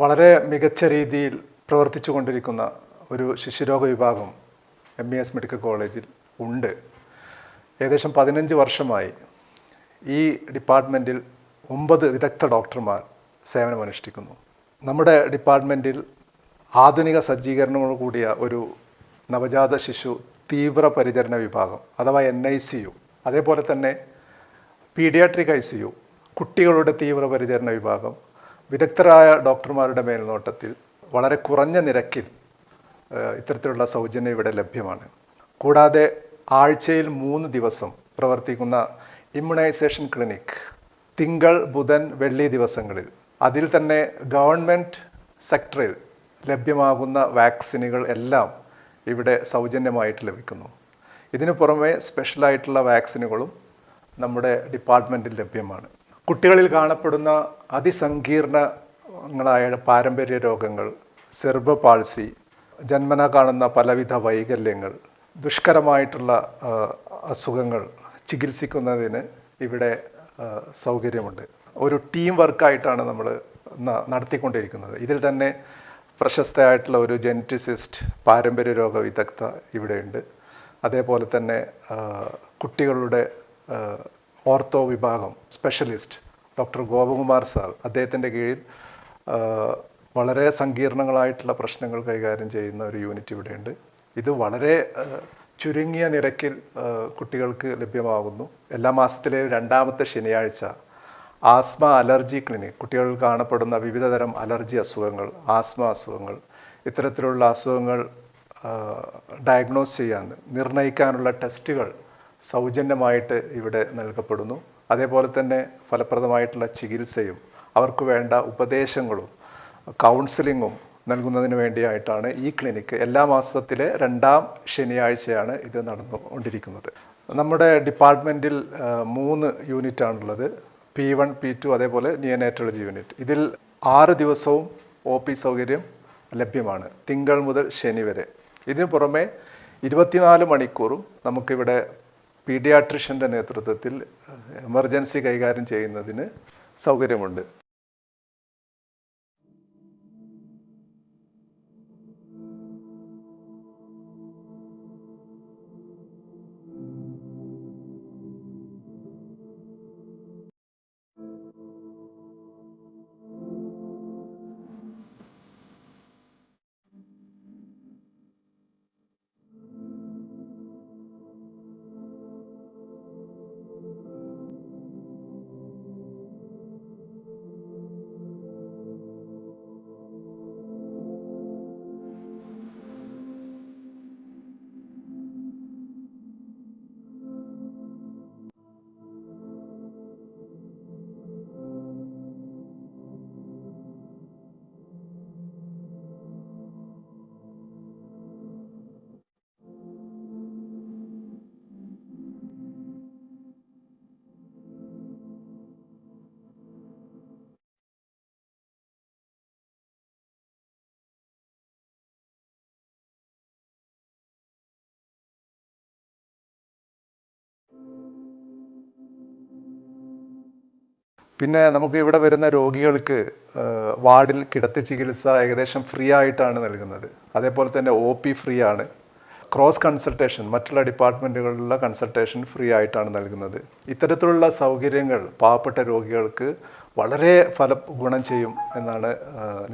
വളരെ മികച്ച രീതിയിൽ പ്രവർത്തിച്ചു കൊണ്ടിരിക്കുന്ന ഒരു ശിശുരോഗ വിഭാഗം എം ഇ എസ് മെഡിക്കൽ കോളേജിൽ ഉണ്ട്. ഏകദേശം പതിനഞ്ച് വർഷമായി ഈ ഡിപ്പാർട്ട്മെന്റിൽ ഒമ്പത് വിദഗ്ധ ഡോക്ടർമാർ സേവനമനുഷ്ഠിക്കുന്നു. നമ്മുടെ ഡിപ്പാർട്ട്മെന്റിൽ ആധുനിക സജ്ജീകരണങ്ങളോട് കൂടിയ ഒരു നവജാത ശിശു തീവ്ര പരിചരണ വിഭാഗം അഥവാ എൻ ഐ സി യു അതേപോലെ തന്നെ പീഡിയാട്രിക് ഐ സി യു കുട്ടികളുടെ തീവ്രപരിചരണ വിഭാഗം വിദഗ്ധരായ ഡോക്ടർമാരുടെ മേൽനോട്ടത്തിൽ വളരെ കുറഞ്ഞ നിരക്കിൽ ഇത്തരത്തിലുള്ള സൗജന്യം ഇവിടെ ലഭ്യമാണ്. കൂടാതെ ആഴ്ചയിൽ മൂന്ന് ദിവസം പ്രവർത്തിക്കുന്ന ഇമ്മ്യൂണൈസേഷൻ ക്ലിനിക് തിങ്കൾ ബുധൻ വെള്ളി ദിവസങ്ങളിൽ അതിൽ തന്നെ ഗവൺമെന്റ് സെക്ടറിൽ ലഭ്യമാകുന്ന വാക്സിനുകൾ എല്ലാം ഇവിടെ സൗജന്യമായിട്ട് ലഭിക്കുന്നു. ഇതിനു പുറമെ സ്പെഷ്യലായിട്ടുള്ള വാക്സിനുകളും നമ്മുടെ ഡിപ്പാർട്ട്മെന്റിൽ ലഭ്യമാണ്. കുട്ടികളിൽ കാണപ്പെടുന്ന അതിസങ്കീർണങ്ങളായ പാരമ്പര്യ രോഗങ്ങൾ സെർബ പാൾസി ജന്മന കാണുന്ന പലവിധ വൈകല്യങ്ങൾ ദുഷ്കരമായിട്ടുള്ള അസുഖങ്ങൾ ചികിത്സിക്കുന്നതിന് ഇവിടെ സൗകര്യമുണ്ട്. ഒരു ടീം വർക്കായിട്ടാണ് നമ്മൾ നടത്തിക്കൊണ്ടിരിക്കുന്നത്. ഇതിൽ തന്നെ പ്രശസ്തയായിട്ടുള്ള ഒരു ജെനറ്റിസിസ്റ്റ് പാരമ്പര്യ രോഗ വിദഗ്ധ ഇവിടെയുണ്ട്. അതേപോലെ തന്നെ കുട്ടികളുടെ ഓർത്തോ വിഭാഗം സ്പെഷ്യലിസ്റ്റ് ഡോക്ടർ ഗോപകുമാർ സാർ അദ്ദേഹത്തിന്റെ കീഴിൽ വളരെ സങ്കീർണങ്ങളായിട്ടുള്ള പ്രശ്നങ്ങൾ കൈകാര്യം ചെയ്യുന്ന ഒരു യൂണിറ്റ് ഇവിടെയുണ്ട്. ഇത് വളരെ ചുരുങ്ങിയ നിരക്കിൽ കുട്ടികൾക്ക് ലഭ്യമാകുന്നു. എല്ലാ മാസത്തിലെ രണ്ടാമത്തെ ശനിയാഴ്ച ആസ്മ അലർജി ക്ലിനിക് കുട്ടികളിൽ കാണപ്പെടുന്ന വിവിധതരം അലർജി അസുഖങ്ങൾ ആസ്മ അസുഖങ്ങൾ ഇത്തരത്തിലുള്ള അസുഖങ്ങൾ ഡയഗ്നോസ് ചെയ്യാൻ നിർണയിക്കാനുള്ള ടെസ്റ്റുകൾ സൗജന്യമായിട്ട് ഇവിടെ നൽകപ്പെടുന്നു. അതേപോലെ തന്നെ ഫലപ്രദമായിട്ടുള്ള ചികിത്സയും അവർക്ക് വേണ്ട ഉപദേശങ്ങളും കൗൺസിലിങ്ങും നൽകുന്നതിന് വേണ്ടിയായിട്ടാണ് ഈ ക്ലിനിക്ക് എല്ലാ മാസത്തിലെ രണ്ടാം ശനിയാഴ്ചയാണ് ഇത് നടന്നുകൊണ്ടിരിക്കുന്നത്. നമ്മുടെ ഡിപ്പാർട്ട്മെന്റിൽ മൂന്ന് യൂണിറ്റാണുള്ളത്. പി വൺ പി ടു അതേപോലെ നിയനേറ്റോളജി യൂണിറ്റ് ഇതിൽ ആറ് ദിവസവും ഒ പി സൗകര്യം ലഭ്യമാണ് തിങ്കൾ മുതൽ ശനി വരെ. ഇതിനു പുറമെ ഇരുപത്തിനാല് മണിക്കൂറും നമുക്കിവിടെ പീഡിയാട്രിഷ്യന്റെ നേതൃത്വത്തിൽ എമർജൻസി കൈകാര്യം ചെയ്യുന്നതിന് സൗകര്യമുണ്ട്. പിന്നെ നമുക്ക് ഇവിടെ വരുന്ന രോഗികൾക്ക് വാർഡിൽ കിടത്തി ചികിത്സ ഏകദേശം ഫ്രീ ആയിട്ടാണ് നൽകുന്നത്. അതേപോലെ തന്നെ ഒ പി ഫ്രീ ആണ്. ക്രോസ് കൺസൾട്ടേഷൻ മറ്റുള്ള ഡിപ്പാർട്ട്മെന്റുകളിലുള്ള കൺസൾട്ടേഷൻ ഫ്രീ ആയിട്ടാണ് നൽകുന്നത്. ഇത്തരത്തിലുള്ള സൗകര്യങ്ങൾ പാവപ്പെട്ട രോഗികൾക്ക് വളരെ ഫല ഗുണം ചെയ്യും എന്നാണ്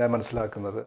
ഞാൻ മനസ്സിലാക്കുന്നത്.